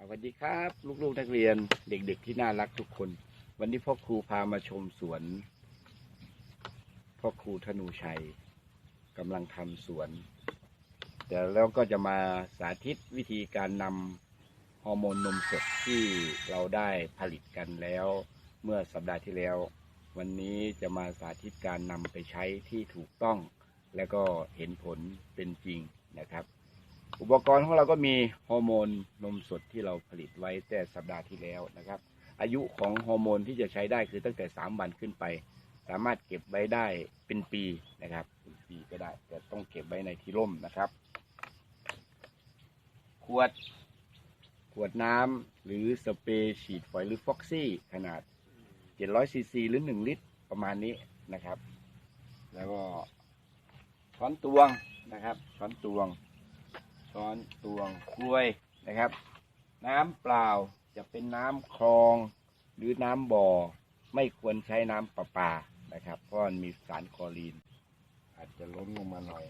สวัสดีครับ ลูกๆนักเรียนเด็กๆที่น่ารักทุกคน วันนี้พ่อครูพามาชมสวน พ่อครูธนูชัยกำลังทำสวนเดี๋ยวเราก็จะมาสาธิตวิธีการนำฮอร์โมนนมสดที่เราได้ผลิตกันแล้ว เมื่อสัปดาห์ที่แล้ว วันนี้จะมาสาธิตการนำไปใช้ที่ถูกต้อง และก็เห็นผลเป็นจริงนะครับ อุปกรณ์ของเราก็มีฮอร์โมนนมสดที่เราผลิตไว้แต่สัปดาห์ที่แล้วนะครับ อายุของฮอร์โมนที่จะใช้ได้คือตั้งแต่ 3 วันขึ้นไป สามารถเก็บไว้ได้เป็นปีนะครับเป็นปีก็ได้ แต่ต้องเก็บไว้ในที่ร่มนะครับ ขวดขวดน้ำหรือสเปรย์ฉีดฝอยหรือฟ็อกซี่ขนาด 700ซีซีหรือ 1 ลิตรประมาณนี้นะครับ แล้วก็ช้อนตวงนะครับช้อนตวง ช้อนตวงกล้วยนะครับ น้ำเปล่าจะเป็นน้ำคลอง หรือน้ำบ่อ ไม่ควรใช้น้ำประปานะครับ เพราะมันมีสารคลอรีน อาจจะล้นลงมาหน่อย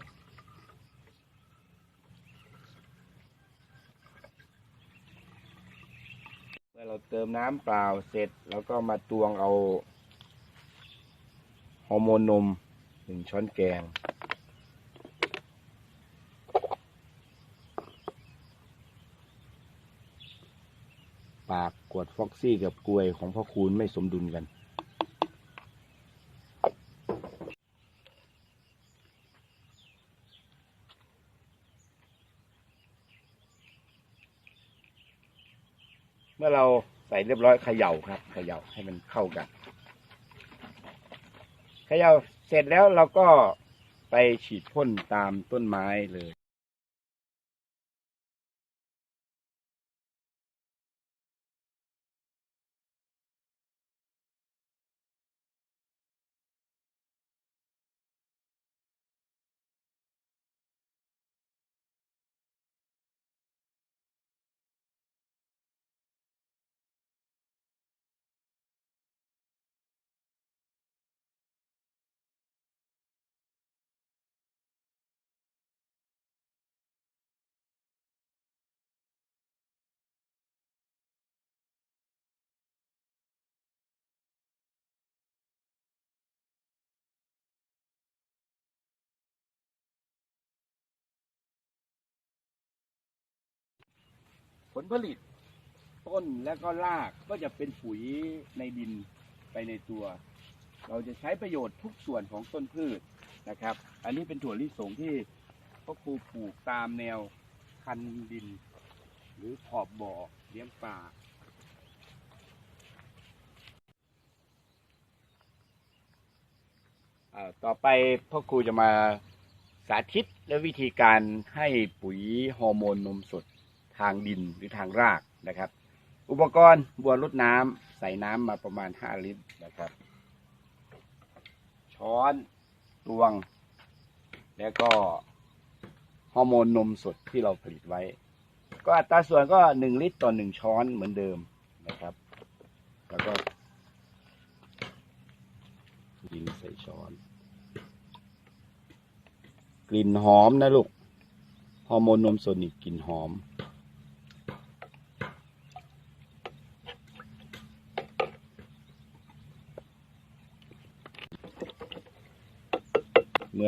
เมื่อเราเติมน้ำเปล่าเสร็จแล้วก็มาตวงเอาฮอร์โมนนมหนึ่งช้อนแกง ปากกวดฟ็อกซี่กับกลวยของพ่อคูณไม่สมดุลกัน เมื่อเราใส่เรียบร้อยเขย่าครับเขย่าให้มันเข้ากันเขย่าเสร็จแล้วเราก็ไปฉีดพ่นตามต้นไม้เลย ลผลิต ต้นและก็รากก็จะเป็นปุ๋ยในดินไปในตัว เราจะใช้ประโยชน์ทุกส่วนของต้นพืชนะครับ อันนี้เป็นถั่วลิสงที่พ่อครูปลูกตามแนวคันดิน หรือขอบบ่อเลี้ยงปลาอ่าต่อไปพ่อครูจะมาสาธิตและวิธีการให้ปุ๋ยฮอร์โมนนมสด ทางดินหรือทางรากนะครับ อุปกรณ์บัวรดน้ำใส่น้ำมาประมาณ 5 ลิตรนะครับ ช้อนตวง แล้วก็ฮอร์โมนนมสดที่เราผลิตไว้ ก็อัตราส่วนก็ 1 ลิตรต่อ 1 ช้อนเหมือนเดิมนะครับ แล้วก็ดินใส่ช้อน กลิ่นหอมนะลูกฮอร์โมนนมสดนี่กลิ่นหอม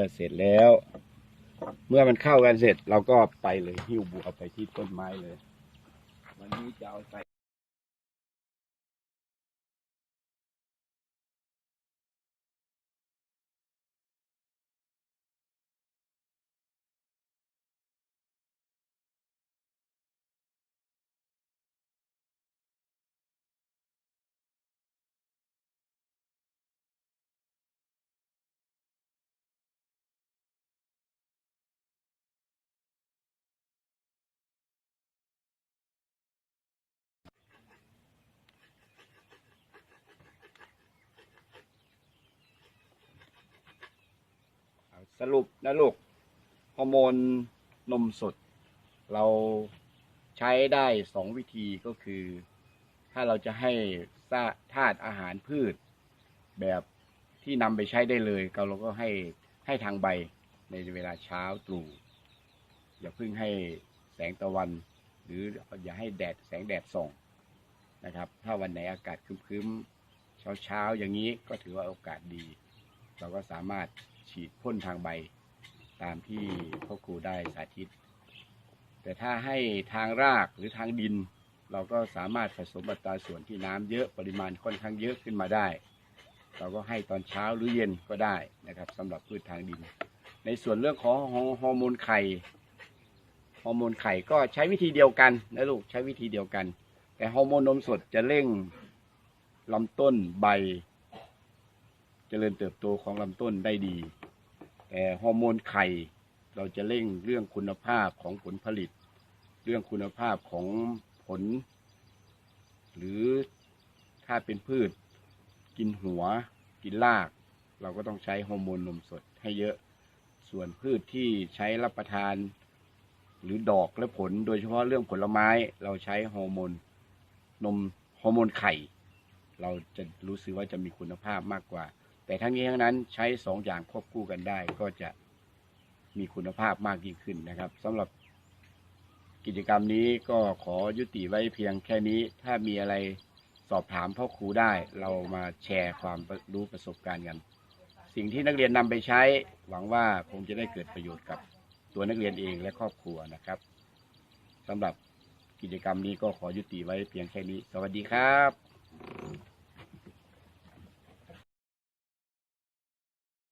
อเสร็จแล้ว เมื่อมันเข้ากันเสร็จเราก็ไปเลยหิ้วบัวไปที่ต้นไม้เลย วันนี้จะเอาใส่ สรุปนะลูกฮอร์โมนนมสด เราใช้ได้สองวิธีก็คือ ถ้าเราจะให้ธาตุอาหารพืช แบบที่นำไปใช้ได้เลยก็เราก็ให้ให้ทางใบในเวลาเช้าตรู่อย่าเพิ่งให้แสงตะวัน หรืออย่าให้แดดแสงแดดส่องนะครับ ถ้าวันไหนอากาศครึ้มๆเช้าๆอย่างนี้ก็ถือว่าโอกาสดี เราก็สามารถ ฉีดพ่นทางใบ ตามที่พ่อครูได้สาธิต แต่ถ้าให้ทางรากหรือทางดิน เราก็สามารถผสมอัตราส่วนที่น้ำเยอะปริมาณค่อนข้างเยอะขึ้นมาได้ เราก็ให้ตอนเช้าหรือเย็นก็ได้นะครับสำหรับพืชทางดิน ในส่วนเรื่องของฮอร์โมนไข่ฮอร์โมนไข่ก็ใช้วิธีเดียวกันนะลูกใช้วิธีเดียวกัน แต่ฮอร์โมนนมสดจะเร่งลำต้นใบเจริญเติบโตของลำต้นได้ดี แต่ฮอร์โมนไข่ เราจะเร่งเรื่องคุณภาพของผลผลิต เรื่องคุณภาพของผล หรือถ้าเป็นพืช กินหัว กินราก เราก็ต้องใช้ฮอร์โมนนมสดให้เยอะ ส่วนพืชที่ใช้รับประทาน หรือดอกและผล โดยเฉพาะเรื่องผลไม้เราใช้ฮอร์โมนนมฮอร์โมนไข่ เราจะรู้สึกว่าจะมีคุณภาพมากกว่า แต่ทั้งนี้ทั้งนั้นใช้สองอย่างควบคู่กันได้ ก็จะมีคุณภาพมากยิ่งขึ้นนะครับสำหรับกิจกรรมนี้ก็ขอยุติไว้เพียงแค่นี้ ถ้ามีอะไรสอบถามพ่อครูได้ เรามาแชร์ความรู้ประสบการณ์กัน สิ่งที่นักเรียนนำไปใช้ หวังว่าคงจะได้เกิดประโยชน์กับตัวนักเรียนเองและครอบครัวนะครับสำหรับกิจกรรมนี้ก็ขอยุติไว้เพียงแค่นี้ สวัสดีครับ